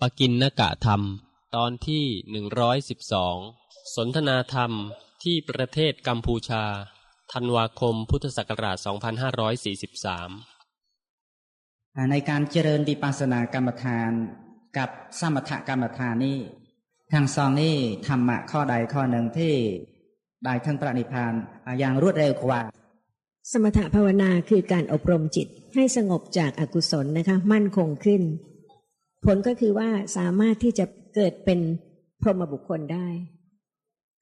ปกินนกะธรรม ตอนที่หนึ่งร้อยสิบสองสนทนาธรรมที่ประเทศกัมพูชา ธันวาคมพุทธศักราช 2543อ่าในการเจริญวิปัสสนากรรมฐานกับสมถกรรมฐานนี่ทั้งสองนี่ธรรมะข้อใดข้อหนึ่งที่ได้ทั้งพระนิพพานอ่าอย่างรวดเร็วกว่า สมถภาวนาคือการอบรมจิตให้สงบจากอากุศลนะคะ มั่นคงขึ้น ผลก็คือว่าสามารถที่จะเกิดเป็นพรหมบุคคลได้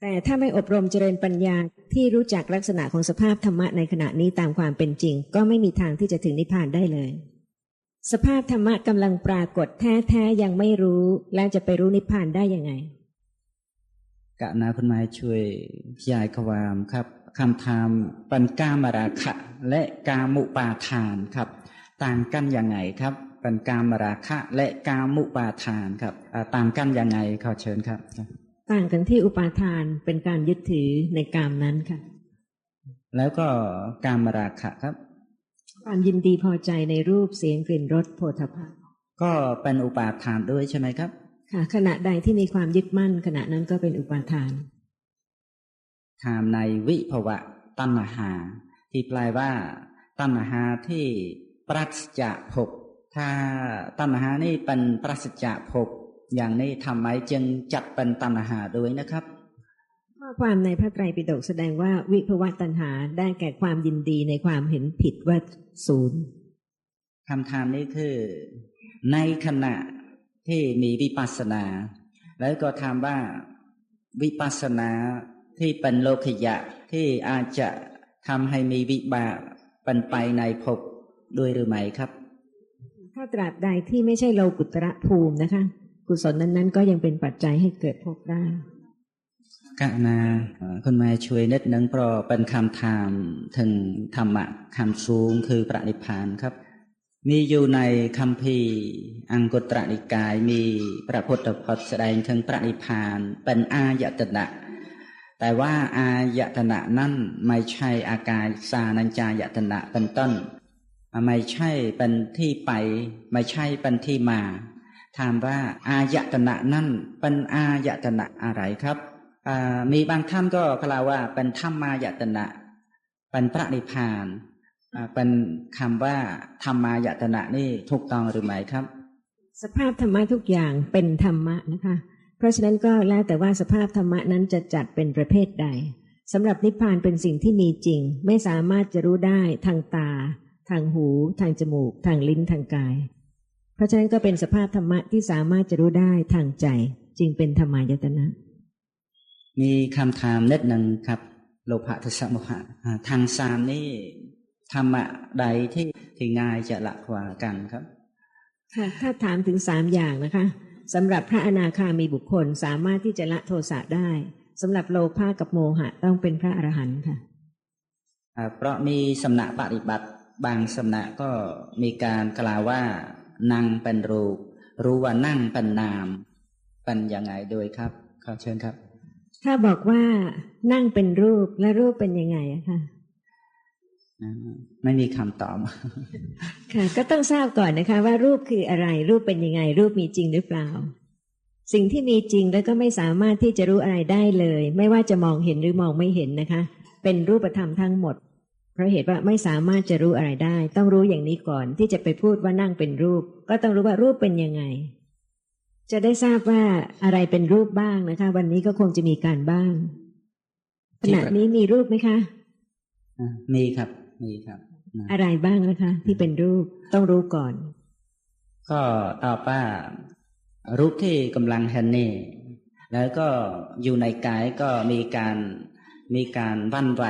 แต่ถ้าไม่อบรมเจริญปัญญาที่รู้จักลักษณะของสภาพธรรมะในขณะนี้ตามความเป็นจริง ก็ไม่มีทางที่จะถึงนิพพานได้เลย สภาพธรรมะกำลังปรากฏแท้ๆยังไม่รู้แล้วจะไปรู้นิพพานได้ยังไงกะนาคุณหมายช่วยขยายความครับคำถามป็นกามราคะและกามุปาทานครับ ต่างกันยังไงครับเป็นกามราคะ และกามุปาทานครับอ่าต่างกันยังไงขอเชิญครับ ต่างกันที่อุปาทานเป็นการยึดถือในกามนั้นค่ะ แล้วก็กามราคะครับ ความยินดีพอใจในรูปเสียงกลิ่นรสโผฏฐัพพะก็เป็นอุปาทานด้วยใช่ไหมครับ ค่ะ ขณะใดที่มีความยึดมั่น ขณะนั้นก็เป็นอุปาทานถามในวิภวะตัณหา ที่แปลว่า ตัณหาที่ปราศจากภพ ถ้าตัณหานี่เป็นปราศจากภพอย่างนี้ทำไมจึงจัดเป็นตัณหาด้วยนะครับข้อความในพระไตรปิฎกแสดงว่าวิภวตัณหาได้แก่ความยินดีในความเห็นผิดว่าศูนย์คำถามนี้คือ ในขณะที่มีวิปัสสนา แล้วก็ถามว่าวิปัสสนาที่เป็นโลคิยะที่อาจจะทำให้มีวิบากเป็นไปในภพด้วยหรือไม่ครับ ถ้าตราบใดที่ไม่ใช่โลกุตระภูมินะคะ กุศลนั้นๆ ก็ยังเป็นปัจจัยให้เกิดภพได้กะนาคุณแม่ช่วยนิดนึงเพราะเป็นคำถามถึงธรรมะคำสูงคือปณิพานครับ มีอยู่ในคำพีร์อังกุตรนิกายมีพระพุทธพจน์แสดงถึงปณิพพานเป็นอายตนะแต่ว่าอายตนะนั่นไม่ใช่อากายสานัญจายตนะเป็นต้น ไม่ใช่เป็นที่ไป ไม่ใช่เป็นที่มา ถามว่าอายตนะนั่นเป็นอายตนะอะไรครับ มีบางท่านก็กล่าวว่าเป็นธรรมายตนะ เป็นพระนิพพาน เป็นคำว่าธรรมายตนะนี่ถูกต้องหรือไม่ครับ สภาพธรรมะทุกอย่างเป็นธรรมะนะคะ เพราะฉะนั้นก็แล้วแต่ว่าสภาพธรรมะนั้นจะจัดเป็นประเภทใดสำหรับนิพพานเป็นสิ่งที่มีจริง ไม่สามารถจะรู้ได้ทางตา ทางหู ทางจมูก ทางลิ้นทางกาย เพราะฉะนั้นก็เป็นสภาพธรรมะที่สามารถจะรู้ได้ทางใจ จึงเป็นธรรมายตนะ มีคำถามนิดหนึ่งครับโลภะทสะโมหะอ่าทางสามนี่ธรรมะใดที่ที่ง่ายจะละกว่ากันครับค่ะถ้าถามถึงสามอย่างนะคะสำหรับพระอนาคามีบุคคลสามารถที่จะละโทสะได้สำหรับโลภะกับโมหะต้องเป็นพระอรหันต์ค่ะอ่าเพราะมีสำนักปฏิบัติ บางสำนักก็มีการกล่าวว่านั่งเป็นรูป รู้ว่านั่งเป็นนามเป็นยังไงโดยครับขอเชิญครับ ถ้าบอกว่านั่งเป็นรูปและรูปเป็นยังไงอะค่ะอ่าไม่มีคำตอบค่ะ ก็ต้องทราบก่อนนะคะ ว่ารูปคืออะไร รูปเป็นยังไง รูปมีจริงหรือเปล่า สิ่งที่มีจริงแล้วก็ไม่สามารถที่จะรู้อะไรได้เลย ไม่ว่าจะมองเห็นหรือมองไม่เห็นนะคะ เป็นรูปธรรมทั้งหมด เพราะเหตุว่าไม่สามารถจะรู้อะไรได้ ต้องรู้อย่างนี้ก่อนที่จะไปพูดว่านั่งเป็นรูป ก็ต้องรู้ว่ารูปเป็นยังไง จะได้ทราบว่าอะไรเป็นรูปบ้างนะคะ วันนี้ก็คงจะมีการบ้างขณะนี้มีรูปไหมคะอ่ามีครับมีครับนะอะไรบ้างนะคะ ที่เป็นรูปต้องรู้ก่อน ก็ตอบว่ารูปที่กำลังเห็นนี่แล้วก็อยู่ในกายก็มีการมีการวันไหว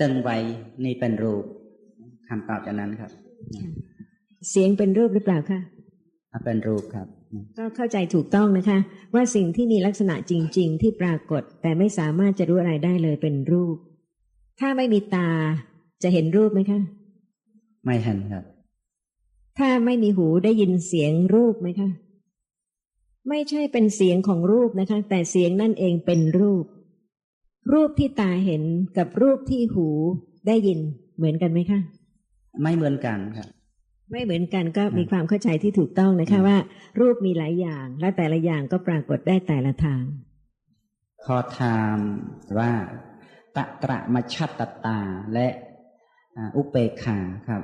ตึงไหวนี่เป็นรูปคำตอบจากนั้นครับ เสียงเป็นรูปหรือเปล่าคะอะเป็นรูปครับ ก็เข้าใจถูกต้องนะคะ ว่าสิ่งที่มีลักษณะจริง ๆ ที่ปรากฏ แต่ไม่สามารถจะรู้อะไรได้เลยเป็นรูป ถ้าไม่มีตาจะเห็นรูปไหมคะ ไม่เห็นครับ ถ้าไม่มีหูได้ยินเสียงรูปไหมคะ ไม่ใช่เป็นเสียงของรูปนะคะ แต่เสียงนั่นเองเป็นรูป รูปที่ตาเห็นกับรูปที่หูได้ยินเหมือนกันไหมคะ ไม่เหมือนกันครับไม่เหมือนกันก็มีความเข้าใจที่ถูกต้องนะคะว่า รูปมีหลายอย่าง และแต่ละอย่างก็ปรากฏได้แต่ละทาง ขอถามว่าตะตระมัชชัตตาและอ่าอุเปกขาครับ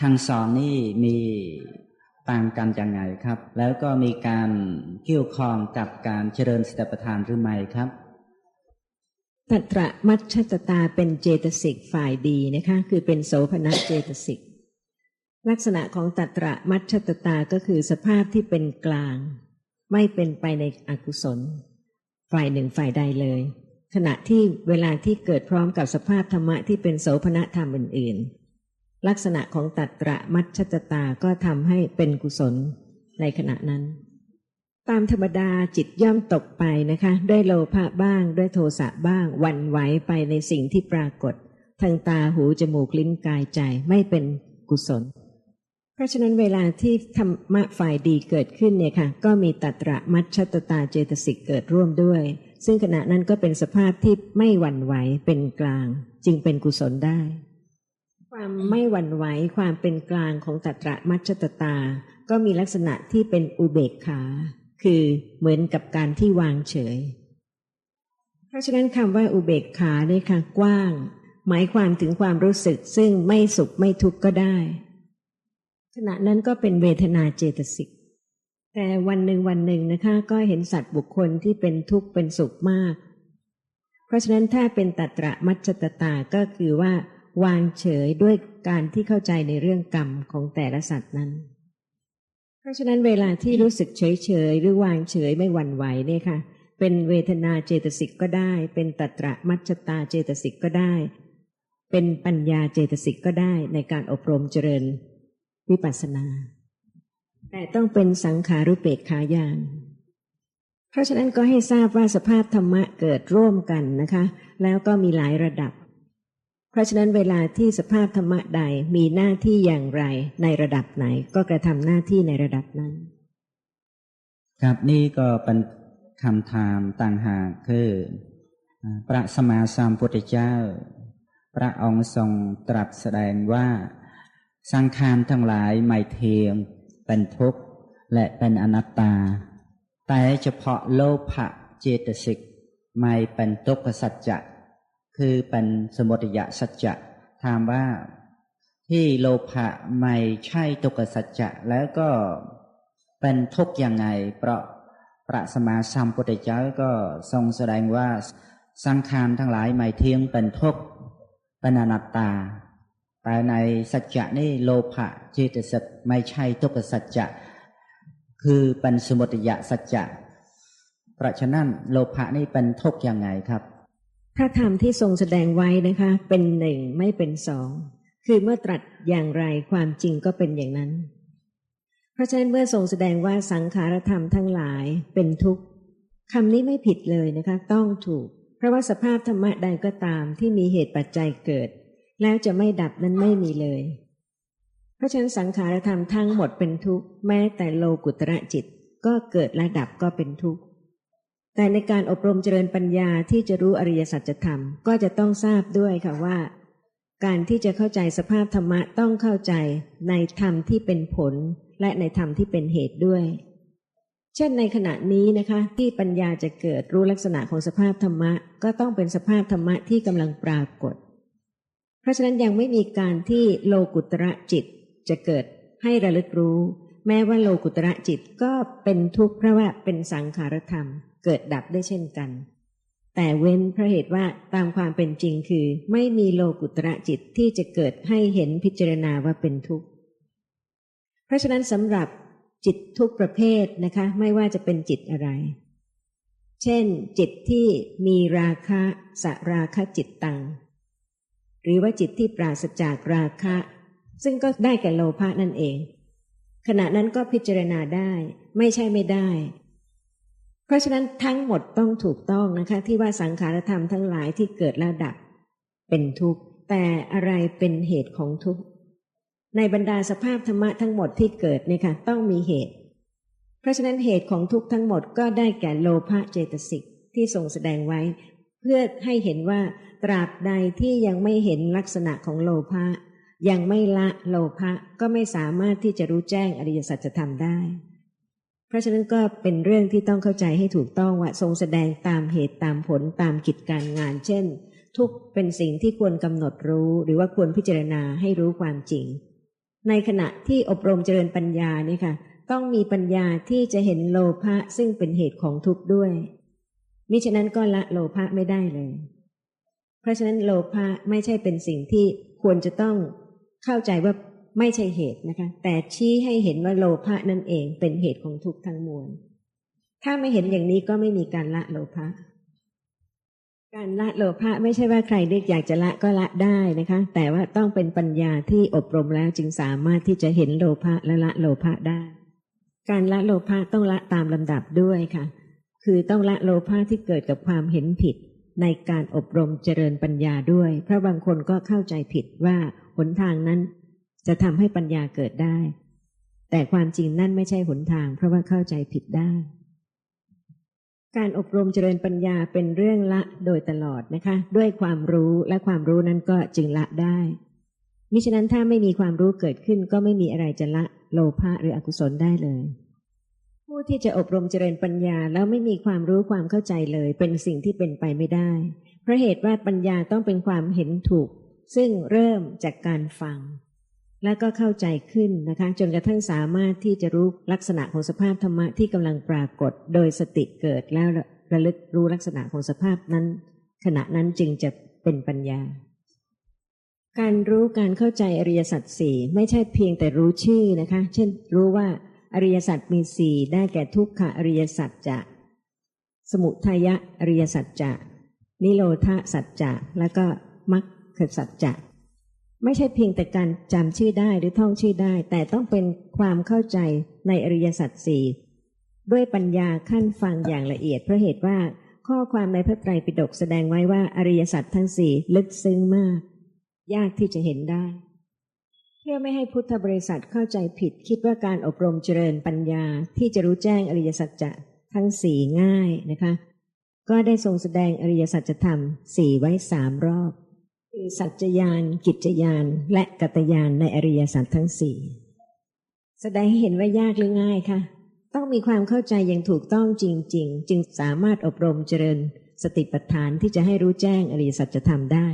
ทั้งสองนี่มีต่างกันยังไงครับ แล้วก็มีการเกี่ยวข้องกับการเจริญสติปัฏฐานหรือไม่ครับ ตัตระมัชชตตาเป็นเจตสิกฝ่ายดีนะคะ คือเป็นโสภณะเจตสิก ลักษณะของตัตระมัชชตตาก็คือสภาพที่เป็นกลาง ไม่เป็นไปในอกุศล ฝ่ายหนึ่งฝ่ายใดเลย ขณะที่เวลาที่เกิดพร้อมกับสภาพธรรมะที่เป็นโสภณธรรมอื่นๆ ลักษณะของตัตระมัชชตตาก็ทำให้เป็นกุศลในขณะนั้น ตามธรรมดาจิตย่อมตกไปนะคะ ด้วยโลภะบ้างด้วยโทสะบ้างวันไหวไปในสิ่งที่ปรากฏ ทางตาหูจมูกลิ้นกายใจไม่เป็นกุศล เพราะฉะนั้นเวลาที่ธรรมะฝ่ายดีเกิดขึ้นเนี่ยค่ะ ก็มีตัตระมัชชตตาเจตสิกเกิดร่วมด้วย ซึ่งขณะนั้นก็เป็นสภาพที่ไม่หวั่นไหวเป็นกลาง จึงเป็นกุศลได้ ความไม่หวั่นไหวความเป็นกลางของตัตระมัชชตตา ก็มีลักษณะที่เป็นอุเบกขา คือเหมือนกับการที่วางเฉย เพราะฉะนั้นคำว่าอุเบกขาเนี่ยค่ะกว้าง หมายความถึงความรู้สึกซึ่งไม่สุขไม่ทุกข์ก็ได้ ขณะนั้นก็เป็นเวทนาเจตสิก แต่วันหนึ่งวันหนึ่งนะคะก็เห็นสัตว์บุคคลที่เป็นทุกข์เป็นสุขมาก เพราะฉะนั้นถ้าเป็นตัตระมัจจตตาก็คือว่าวางเฉยด้วยการที่เข้าใจในเรื่องกรรมของแต่ละสัตว์นั้น ราะฉะนั้นเวลาที่รู้สึกเฉยเฉยหรือวางเฉยไม่หวั่นไหวเนี่ยค่ะ เป็นเวทนาเจตสิกก็ได้ เป็นตัตระมัจจตาเจตสิกก็ได้ เป็นปัญญาเจตสิกก็ได้ในการอบรมเจริญวิปัสสนา แต่ต้องเป็นสังขารุเปกขาญาณเพราะฉะนั้นก็ให้ทราบว่าสภาพธรรมะเกิดร่วมกันนะคะ แล้วก็มีหลายระดับ ราะฉะนั้นเวลาที่สภาพธรรมะใดมีหน้าที่อย่างไรในระดับไหนก็กระทำหน้าที่ในระดับนั้น ครับนี่ก็เป็นคำถามต่างหากคือพระสมมาสัมพุทธเจ้า พระองค์ทรงตรัสแสดงว่าสังขารทั้งหลายไม่เทียง เป็นทุกข์และเป็นอนัตตา แต่เฉพาะโลภะเจตสิกไม่เป็นทุกขสัจจะ คือเป็นสมุทัยสัจจะถามว่าที่โลภะไม่ใช่ทุกขสัจจะแล้วก็เป็นทุกข์ยังไง เพราะพระสมมาสัมพุทธเจ้าก็ทรงแสดงว่าสังขารทั้งหลายไม่เที่ยงเป็นทุกข์เป็นอนัตตา แต่ในสัจจะนี่โลภะเจตสิกไม่ใช่ทุกขสัจจะ คือเป็นสมุทัยสัจจะเพราะฉะนั้นโลภะนี่เป็นทุกข์ยังไงครับ พระธรรมที่ทรงแสดงไว้นะคะ เป็นหนึ่งไม่เป็นสอง คือเมื่อตรัสอย่างไรความจริงก็เป็นอย่างนั้น เพราะฉะนั้นเมื่อทรงแสดงว่าสังขารธรรมทั้งหลายเป็นทุกข์คำนี้ไม่ผิดเลยนะคะ ต้องถูก เพราะว่าสภาพธรรมะใดก็ตามที่มีเหตุปัจจัยเกิด แล้วจะไม่ดับนั้นไม่มีเลย เพราะฉะนั้นสังขารธรรมทั้งหมดเป็นทุกข์แม้แต่โลกุตระจิตก็เกิดและดับก็เป็นทุกข์ แต่ในการอบรมเจริญปัญญาที่จะรู้อริยสัจธรรม ก็จะต้องทราบด้วยค่ะว่า การที่จะเข้าใจสภาพธรรมะต้องเข้าใจในธรรมที่เป็นผล และในธรรมที่เป็นเหตุด้วย เช่นในขณะนี้นะคะ ที่ปัญญาจะเกิดรู้ลักษณะของสภาพธรรมะ ก็ต้องเป็นสภาพธรรมะที่กำลังปรากฏ เพราะฉะนั้นยังไม่มีการที่โลกุตระจิตจะเกิดให้ระลึกรู้ แม้ว่าโลกุตระจิตก็เป็นทุกข์เพราะว่าเป็นสังขารธรรมเกิดดับได้เช่นกัน แต่เว้นเพราะเหตุว่าตามความเป็นจริงคือ ไม่มีโลกุตระจิตที่จะเกิดให้เห็นพิจารณาว่าเป็นทุกข์ เพราะฉะนั้นสำหรับจิตทุกประเภทนะคะ ไม่ว่าจะเป็นจิตอะไร เช่น จิตที่มีราคะสราคะจิตตัง หรือว่าจิตที่ปราศจากราคะ ซึ่งก็ได้แก่โลภะนั่นเอง ขณะนั้นก็พิจารณาได้ ไม่ใช่ไม่ได้ เพราะฉะนั้นทั้งหมดต้องถูกต้องนะคะ ที่ว่าสังขารธรรมทั้งหลายที่เกิดแล้วดับเป็นทุกข์ แต่อะไรเป็นเหตุของทุกข์ ในบรรดาสภาพธรรมะทั้งหมดที่เกิดเนี่ยค่ะต้องมีเหตุ เพราะฉะนั้นเหตุของทุกข์ทั้งหมดก็ได้แก่โลภะเจตสิกที่ทรงแสดงไว้ เพื่อให้เห็นว่าตราบใดที่ยังไม่เห็นลักษณะของโลภะยังไม่ละโลภะก็ไม่สามารถที่จะรู้แจ้งอริยสัจธรรมได้ เพราะฉะนั้นก็เป็นเรื่องที่ต้องเข้าใจให้ถูกต้องว่าทรงแสดงตามเหตุตามผลตามกิจการงาน เช่น ทุกเป็นสิ่งที่ควรกำหนดรู้ หรือว่าควรพิจารณาให้รู้ความจริง ในขณะที่อบรมเจริญปัญญานี่ค่ะ ต้องมีปัญญาที่จะเห็นโลภะซึ่งเป็นเหตุของทุกข์ด้วยมิฉะนั้นก็ละโลภะไม่ได้เลย เพราะฉะนั้นโลภะไม่ใช่เป็นสิ่งที่ควรจะต้องเข้าใจว่า ไม่ใช่เหตุนะคะ แต่ชี้ให้เห็นว่าโลภะนั่นเองเป็นเหตุของทุกข์ทั้งมวล ถ้าไม่เห็นอย่างนี้ก็ไม่มีการละโลภะการละโลภะไม่ใช่ว่าใครเรียกอยากจะละก็ละได้นะคะ แต่ว่าต้องเป็นปัญญาที่อบรมแล้วจึงสามารถที่จะเห็นโลภะและละโลภะได้ การละโลภะต้องละตามลำดับด้วยค่ะ คือต้องละโลภะที่เกิดกับความเห็นผิด ในการอบรมเจริญปัญญาด้วย เพราะบางคนก็เข้าใจผิดว่าหนทางนั้น จะทำให้ปัญญาเกิดได้ แต่ความจริงนั่นไม่ใช่หนทาง เพราะว่าเข้าใจผิดได้ การอบรมเจริญปัญญาเป็นเรื่องละโดยตลอดนะคะ ด้วยความรู้และความรู้นั้นก็จึงละได้มิฉะนั้นถ้าไม่มีความรู้เกิดขึ้นก็ไม่มีอะไรจะละโลภะหรืออกุศลได้เลย ผู้ที่จะอบรมเจริญปัญญาแล้วไม่มีความรู้ความเข้าใจเลย เป็นสิ่งที่เป็นไปไม่ได้ เพราะเหตุว่าปัญญาต้องเป็นความเห็นถูก ซึ่งเริ่มจากการฟัง และก็เข้าใจขึ้นนะคะ จนกระทั่งสามารถที่จะรู้ลักษณะของสภาพธรรมะที่กำลังปรากฏ โดยสติเกิดแล้วระลึกรู้ลักษณะของสภาพนั้น ขณะนั้นจึงจะเป็นปัญญา การรู้การเข้าใจอริยสัจสี่ไม่ใช่เพียงแต่รู้ชื่อนะคะ เช่น รู้ว่าอริยสัจมีสี่ได้แก่ทุกขอริยสัจจะ สมุทัยอริยสัจจะ นิโรธาสัจจะ แล้วก็มรรคสัจจะ ไม่ใช่เพียงแต่การจำชื่อได้หรือท่องชื่อได้ แต่ต้องเป็นความเข้าใจในอริยสัจสี่ด้วยปัญญาขั้นฟังอย่างละเอียดเพราะเหตุว่าข้อความในพระไตรปิฎกแสดงไว้ว่าอริยสัจทั้งสี่ลึกซึ้งมาก ยากที่จะเห็นได้ เพื่อไม่ให้พุทธบริษัทเข้าใจผิด คิดว่าการอบรมเจริญปัญญาที่จะรู้แจ้งอริยสัจจะทั้งสี่ง่ายนะคะ ก็ได้ทรงแสดงอริยสัจธรรมสี่ไว้สามรอบ คือสัจจยานกิจยานและกัตยานในอริยสัจทั้งสี่แสดงให้เห็นว่ายากหรือง่ายคะต้องมีความเข้าใจอย่างถูกต้องจริง ๆ จึงสามารถอบรมเจริญสติปัฏฐานที่จะให้รู้แจ้งอริยสัจธรรมได้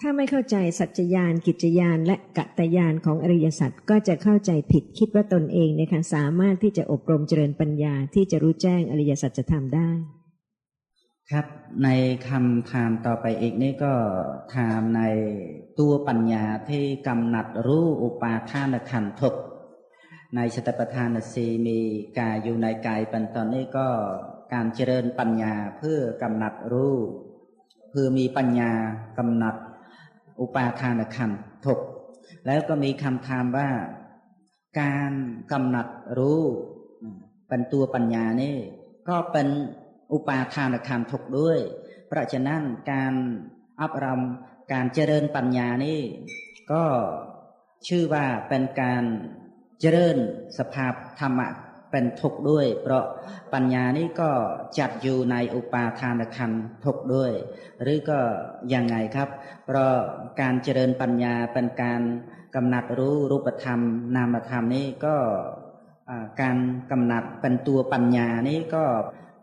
ถ้าไม่เข้าใจสัจจยานกิจยานและกัตยานของอริยสัจก็จะเข้าใจผิดคิดว่าตนเองนะคะสามารถที่จะอบรมเจริญปัญญาที่จะรู้แจ้งอริยสัจธรรมได้ ครับในคำถามต่อไปอีกนี่ก็ถามในตัวปัญญาที่กำหนัดรู้อุปาทานขันธ์ทุกในสติปัฏฐานสีมีกายอยู่ในกายเป็นตอนนี้ก็การเจริญปัญญาเพื่อกำหนัดรู้เพื่อมีปัญญากำหนัดอุปาทานขันธ์ทุกแล้วก็มีคำถามว่า การกำหนัดรู้เป็นตัวปัญญานี่ก็เป็น อุปาทานขันทุกด้วย เพราะฉะนั้นการอับรมการเจริญปัญญานี่ก็ชื่อว่าเป็นการเจริญสภาพธรรมะเป็นทุกข์ด้วย เพราะปัญญานี้ก็จัดอยู่ในอุปาทานขันทุกข์ด้วย หรือก็ยังไงครับ เพราะการเจริญปัญญาเป็นการกำหนัดรู้รูปธรรม นามธรรมนี้ก็การกำหนัดเป็นตัวปัญญานี้ก็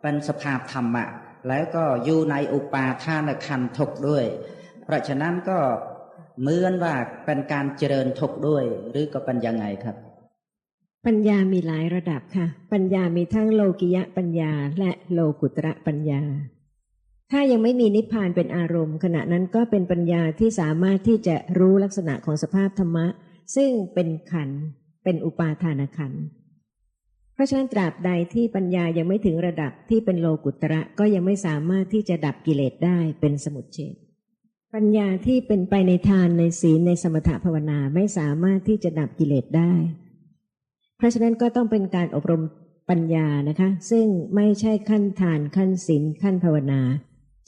เป็นสภาพธรรมะ แล้วก็อยู่ในอุปาทานขันธ์ทุกด้วย เพราะฉะนั้นก็เหมือนว่าเป็นการเจริญทุกด้วย หรือก็เป็นยังไงครับ ปัญญามีหลายระดับค่ะ ปัญญามีทั้งโลกิยะปัญญา และโลกุตระปัญญา ถ้ายังไม่มีนิพพานเป็นอารมณ์ ขณะนั้นก็เป็นปัญญาที่สามารถที่จะรู้ลักษณะของสภาพธรรมะ ซึ่งเป็นขันเป็นอุปาทานขันธ์ ราะฉะนั้นตราบใดที่ปัญญายังไม่ถึงระดับที่เป็นโลกุตระก็ยังไม่สามารถที่จะดับกิเลสได้เป็นสมุทเฉดปัญญาที่เป็นไปในทานในศีลในสมถภาวนาไม่สามารถที่จะดับกิเลสได้ เพราะฉะนั้นก็ต้องเป็นการอบรมปัญญานะคะ ซึ่งไม่ใช่ขั้นทานขั้นศีลขั้นภาวนา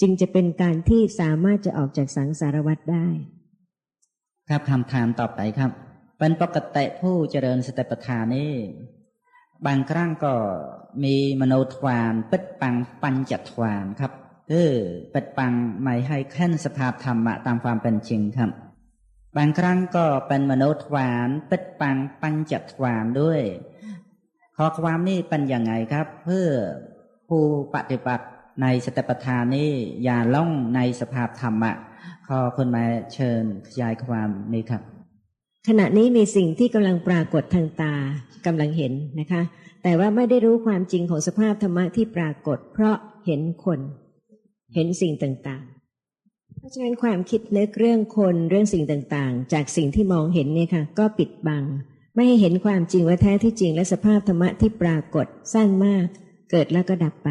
จึงจะเป็นการที่สามารถจะออกจากสังสารวัฏได้ ครับคำถามต่อไปครับ เป็นปกติผู้เจริญสติปัฏฐานนี่ บางครั้งก็มีมโนทวารปิดปังปัญจทวารครับคือปิดปังไม่ให้แค้นสภาพธรรมะตามความเป็นจริงครับ บางครั้งก็เป็นมโนทวารปิดปังปัญจทวารด้วยข้อความนี้เป็นยังไงครับ เพื่อผู้ปฏิบัติในสติปัฏฐานนี้อย่าล่องในสภาพธรรมะขอคนมาเชิญขยายความนี้ครับ ขณะนี้มีสิ่งที่กำลังปรากฏทางตากำลังเห็นนะคะ แต่ว่าไม่ได้รู้ความจริงของสภาพธรรมะที่ปรากฏ เพราะเห็นคน เห็นสิ่งต่างๆ เพราะฉะนั้นความคิดนึกเรื่องคนเรื่องสิ่งต่างๆ จากสิ่งที่มองเห็นเนี่ยค่ะ ก็ปิดบัง ไม่ให้เห็นความจริงว่าแท้ที่จริงและสภาพธรรมะที่ปรากฏสั้นมาก เกิดแล้วก็ดับไป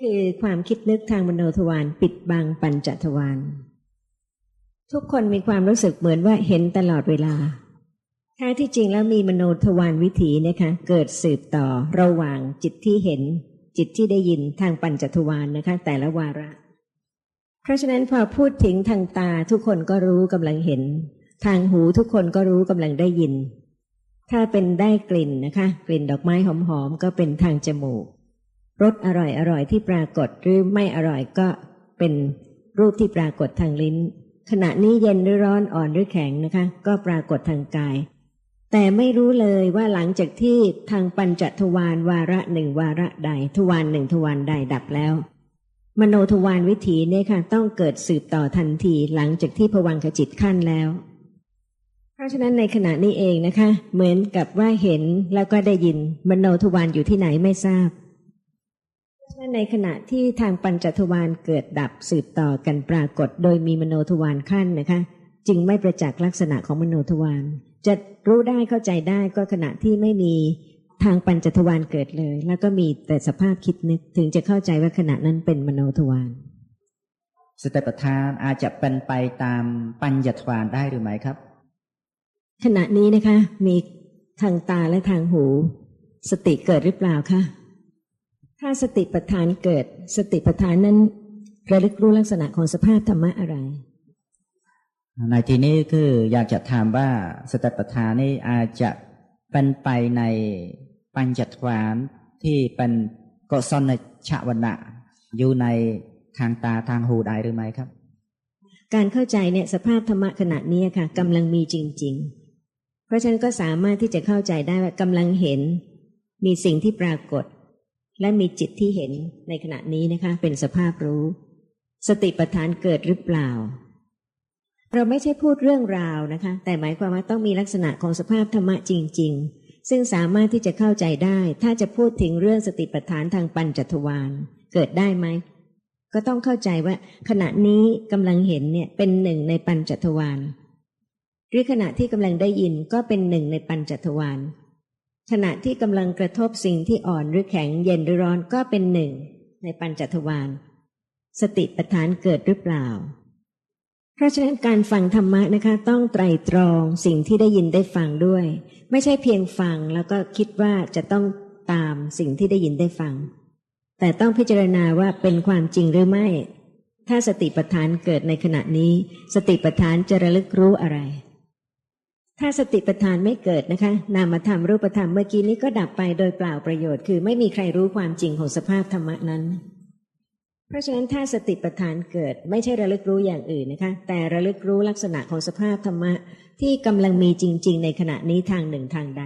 คือความคิดนึกทางมโนทวารปิดบังปัญจทวาร ทุกคนมีความรู้สึกเหมือนว่าเห็นตลอดเวลาแท้ที่จริงแล้วมีมโนทวารวิถีนะคะเกิดสืบต่อระหว่างจิตที่เห็น จิตที่ได้ยินทางปัญจทวารนนะคะ แต่ละวาระ เพราะฉะนั้นพอพูดถึงทางตาทุกคนก็รู้กำลังเห็น ทางหูทุกคนก็รู้กำลังได้ยิน ถ้าเป็นได้กลิ่นนะคะ กลิ่นดอกไม้หอมๆก็เป็นทางจมูกรสอร่อยอร่อยที่ปรากฏหรือไม่อร่อยก็เป็นรูปที่ปรากฏทางลิ้น ขณะนี้เย็นหรือร้อนอ่อนหรือแข็งนะคะ ก็ปรากฏทางกาย แต่ไม่รู้เลยว่าหลังจากที่ทางปัญจทวารวาระหนึ่งวาระใด ทวารหนึ่งทวารใดดับแล้ว มโนทวารวิถีเนี่ยค่ะ ต้องเกิดสืบต่อทันทีหลังจากที่ผวังขจิตขั้นแล้ว เพราะฉะนั้นในขณะนี้เองนะคะ เหมือนกับว่าเห็นแล้วก็ได้ยินมโนทวารอยู่ที่ไหนไม่ทราบ ในขณะที่ทางปัญจทวารเกิดดับสืบต่อกันปรากฏ โดยมีมโนทวารขั้นนะคะ จึงไม่ประจักษ์ลักษณะของมโนทวารจะรู้ได้เข้าใจได้ก็ขณะที่ไม่มีทางปัญจทวารเกิดเลย แล้วก็มีแต่สภาพคิดนึกถึงจะเข้าใจว่าขณะนั้นเป็นมโนทวารสติปัฏฐานอาจจะเป็นไปตามปัญญทวารได้หรือไม่ครับ ขณะนี้นะคะ มีทางตาและทางหู สติเกิดหรือเปล่าคะ ถ้าสติปัฏฐานเกิด สติปัฏฐานนั้นระลึกรู้ลักษณะของสภาพธรรมะอะไร ในที่นี้คืออยากจะถามว่าสติปัฏฐานนี้อาจจะเป็นไปในปัญจทวารที่เป็นกศลชวนะอยู่ในทางตาทางหูได้หรือไม่ครับ การเข้าใจเนี่ยสภาพธรรมะขณะนี้ค่ะกำลังมีจริง ๆ เพราะฉะนั้นก็สามารถที่จะเข้าใจได้ว่ากำลังเห็น มีสิ่งที่ปรากฏ และมีจิตที่เห็นในขณะนี้นะคะ เป็นสภาพรู้ สติปัฏฐานเกิดหรือเปล่า เราไม่ใช่พูดเรื่องราวนะคะ แต่หมายความว่าต้องมีลักษณะของสภาพธรรมะจริง ๆ ซึ่งสามารถที่จะเข้าใจได้ ถ้าจะพูดถึงเรื่องสติปัฏฐานทางปัญจทวารเกิดได้ไหมก็ต้องเข้าใจว่าขณะนี้กำลังเห็นเนี่ยเป็นหนึ่งในปัญจทวารหรือขณะที่กำลังได้ยินก็เป็นหนึ่งในปัญจทวาร ขณะที่กำลังกระทบสิ่งที่อ่อนหรือแข็งเย็นหรือร้อนก็เป็นหนึ่ง ในปัญจทวารสติปัฏฐานเกิดหรือเปล่า เพราะฉะนั้นการฟังธรรมะนะคะ ต้องไตรตรองสิ่งที่ได้ยินได้ฟังด้วย ไม่ใช่เพียงฟังแล้วก็คิดว่าจะต้องตามสิ่งที่ได้ยินได้ฟัง แต่ต้องพิจารณาว่าเป็นความจริงหรือไม่ ถ้าสติปัฏฐานเกิดในขณะนี้ สติปัฏฐานจะระลึกรู้อะไร ถ้าสติปัฏฐานไม่เกิดนะคะ นามธรรมรูปธรรมเมื่อกี้นี้ก็ดับไปโดยเปล่าประโยชน์ คือไม่มีใครรู้ความจริงของสภาพธรรมนั้น เพราะฉะนั้นถ้าสติปัฏฐานเกิด ไม่ใช่ระลึกรู้อย่างอื่นนะคะ แต่ระลึกรู้ลักษณะของสภาพธรรมะที่กำลังมีจริง ๆ ในขณะนี้ทางหนึ่งทางใด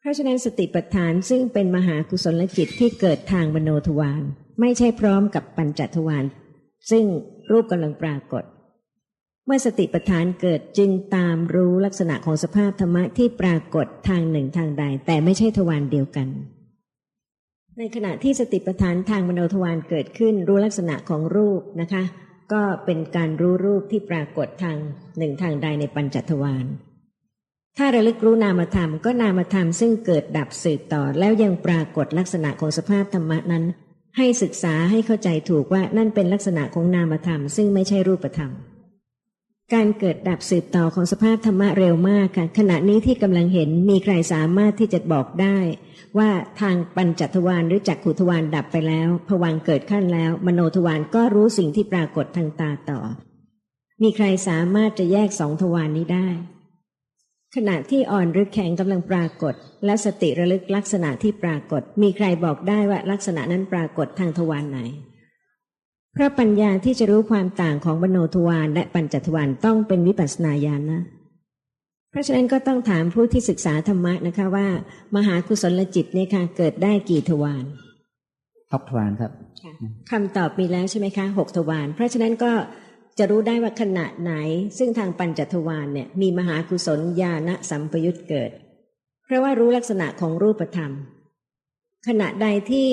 เพราะฉะนั้นสติปัฏฐานซึ่งเป็นมหากุศลจิตที่เกิดทางมโนทวารไม่ใช่พร้อมกับปัญจทวารซึ่งรูปกำลังปรากฏ เมื่อสติปัฏฐานเกิดจึงตามรู้ลักษณะของสภาพธรรมะที่ปรากฏทางหนึ่งทางใด แต่ไม่ใช่ทวารเดียวกัน ในขณะที่สติปัฏฐานทางมโนทวารเกิดขึ้นรู้ลักษณะของรูปนะคะ ก็เป็นการรู้รูปที่ปรากฏทางหนึ่งทางใดในปัญจทวารถ้าระลึกรู้นามธรรมก็นามธรรมซึ่งเกิดดับสืบต่อ แล้วยังปรากฏลักษณะของสภาพธรรมะนั้น ให้ศึกษาให้เข้าใจถูกว่านั่นเป็นลักษณะของนามธรรม ซึ่งไม่ใช่รูปธรรม การเกิดดับสืบต่อของสภาพธรรมะเร็วมากค่ะขณะนี้ที่กำลังเห็นมีใครสามารถที่จะบอกได้ ว่าทางปัญจทวารหรือจักขุทวารดับไปแล้วผวังเกิดขั้นแล้ว มโนทวารก็รู้สิ่งที่ปรากฏทางตาต่อ มีใครสามารถจะแยกสองทวารนนี้ได้ ขณะที่อ่อนหรือแข็งกำลังปรากฏ และสติระลึกลักษณะที่ปรากฏ มีใครบอกได้ว่าลักษณะนั้นปรากฏทางทวารไหน พราะปัญญาที่จะรู้ความต่างของมโนทวารและปัญจทวารต้องเป็นวิปัสสนาญาณนะ เพราะฉะนั้นก็ต้องถามผู้ที่ศึกษาธรรมะนะคะว่า มหากุศลจิตเนี่ยค่ะเกิดได้กี่ทวารหกทวารครับคำตอบมีแล้วใช่ไหมคะหกทวารเพราะฉะนั้นก็จะรู้ได้ว่าขณะไหน ซึ่งทางปัญจทวารเนี่ยมีมหากุศลญาณสัมปยุตเกิด เพราะว่ารู้ลักษณะของรูปธรรม ขณะใดที่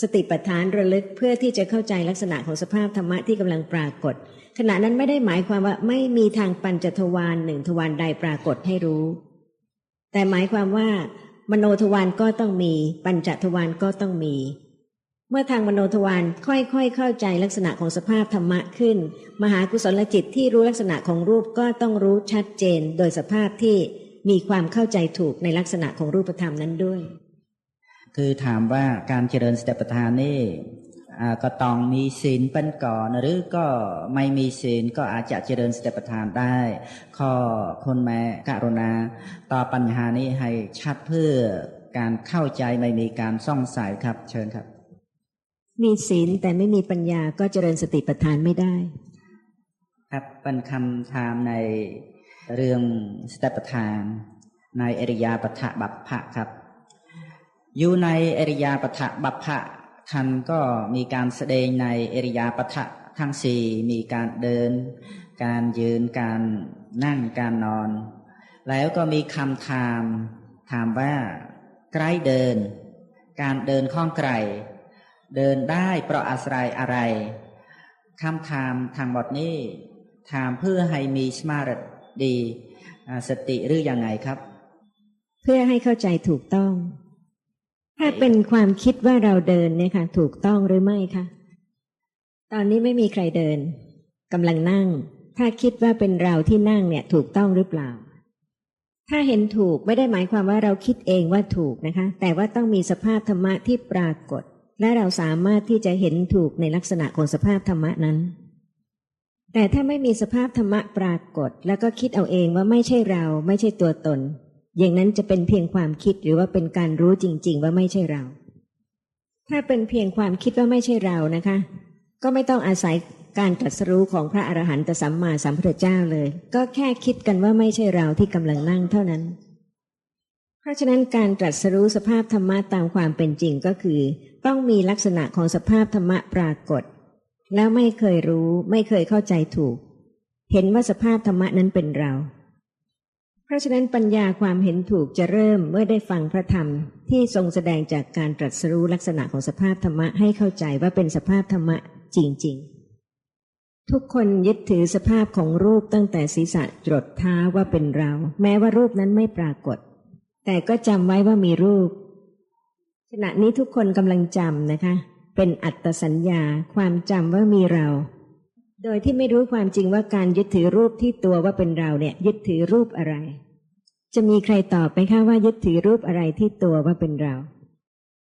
สติปัฏฐานระลึกเพื่อที่จะเข้าใจลักษณะของสภาพธรรมะที่กำลังปรากฏ ขณะนั้นไม่ได้หมายความว่าไม่มีทางปัญจทวารหนึ่งทวารใดปรากฏให้รู้ แต่หมายความว่า มโนทวารก็ต้องมี ปัญจทวารก็ต้องมี เมื่อทางมโนทวารค่อยๆ เข้าใจลักษณะของสภาพธรรมะขึ้น มหากุศลจิตที่รู้ลักษณะของรูปก็ต้องรู้ชัดเจน โดยสภาพที่มีความเข้าใจถูกในลักษณะของรูปธรรมนั้นด้วย คือถามว่าการเจริญสติปัฏฐานนี่อ่าก็ต้องมีศีลเป็นก่อนหรือก็ไม่มีศีลก็อาจจะเจริญสติปัฏฐานได้ ข้อคนแม่กรุณาตอบปัญหานี้ให้ชัดเพื่อการเข้าใจไม่มีการซ่องสัยครับ เชิญครับ มีศีลแต่ไม่มีปัญญาก็เจริญสติปัฏฐานไม่ได้ ครับเป็นคำถามในเรื่องสติปัฏฐาน ในอริยาปฐะบัพพะครับ อยู่ในอริยาปฐะบัพพะท่านก็มีการแสดงในอริยาปฐะทั้งสี่มีการเดิน การยืนการนั่งการนอน แล้วก็มีคำถาม ถามว่าใกล้เดิน การเดินข้องไกลเดินได้เพราะอาศัยอะไรคำถามทางบทนี้ ถามเพื่อให้มีสมาธิดีสติหรือยังไงครับ เพื่อให้เข้าใจถูกต้อง ถ้าเป็นความคิดว่าเราเดินเนี่ยค่ะ ถูกต้องหรือไม่คะตอนนี้ไม่มีใครเดินกำลังนั่ง ถ้าคิดว่าเป็นเราที่นั่งเนี่ย ถูกต้องหรือเปล่า ถ้าเห็นถูกไม่ได้หมายความว่าเราคิดเองว่าถูกนะคะ แต่ว่าต้องมีสภาพธรรมะที่ปรากฏ และเราสามารถที่จะเห็นถูกในลักษณะของสภาพธรรมะนั้น แต่ถ้าไม่มีสภาพธรรมะปรากฏ แล้วก็คิดเอาเองว่าไม่ใช่เรา ไม่ใช่ตัวตน อย่างนั้นจะเป็นเพียงความคิดหรือว่าเป็นการรู้จริง ๆ ว่าไม่ใช่เรา ถ้าเป็นเพียงความคิดว่าไม่ใช่เรานะคะ ก็ไม่ต้องอาศัยการตรัสรู้ของพระอรหันตสัมมาสัมพุทธเจ้าเลย ก็แค่คิดกันว่าไม่ใช่เราที่กำลังนั่งเท่านั้น เพราะฉะนั้นการตรัสรู้สภาพธรรมะตามความเป็นจริงก็คือ ต้องมีลักษณะของสภาพธรรมะปรากฏ แล้วไม่เคยรู้ ไม่เคยเข้าใจถูก เห็นว่าสภาพธรรมะนั้นเป็นเรา เพราะฉะนั้นปัญญาความเห็นถูกจะเริ่มเมื่อได้ฟังพระธรรม ที่ทรงแสดงจากการตรัสรู้ลักษณะของสภาพธรรมะให้เข้าใจว่าเป็นสภาพธรรมะจริง ๆ ทุกคนยึดถือสภาพของรูปตั้งแต่ศีรษะจรดเท้าว่าเป็นเรา แม้ว่ารูปนั้นไม่ปรากฏ แต่ก็จำไว้ว่ามีรูป ขณะนี้ทุกคนกำลังจำนะคะ เป็นอัตสัญญาความจำว่ามีเรา โดยที่ไม่รู้ความจริงว่าการยึดถือรูปที่ตัวว่าเป็นเราเนี่ย ยึดถือรูปอะไร จะมีใครตอบไหมคะว่ายึดถือรูปอะไรที่ตัวว่าเป็นเรา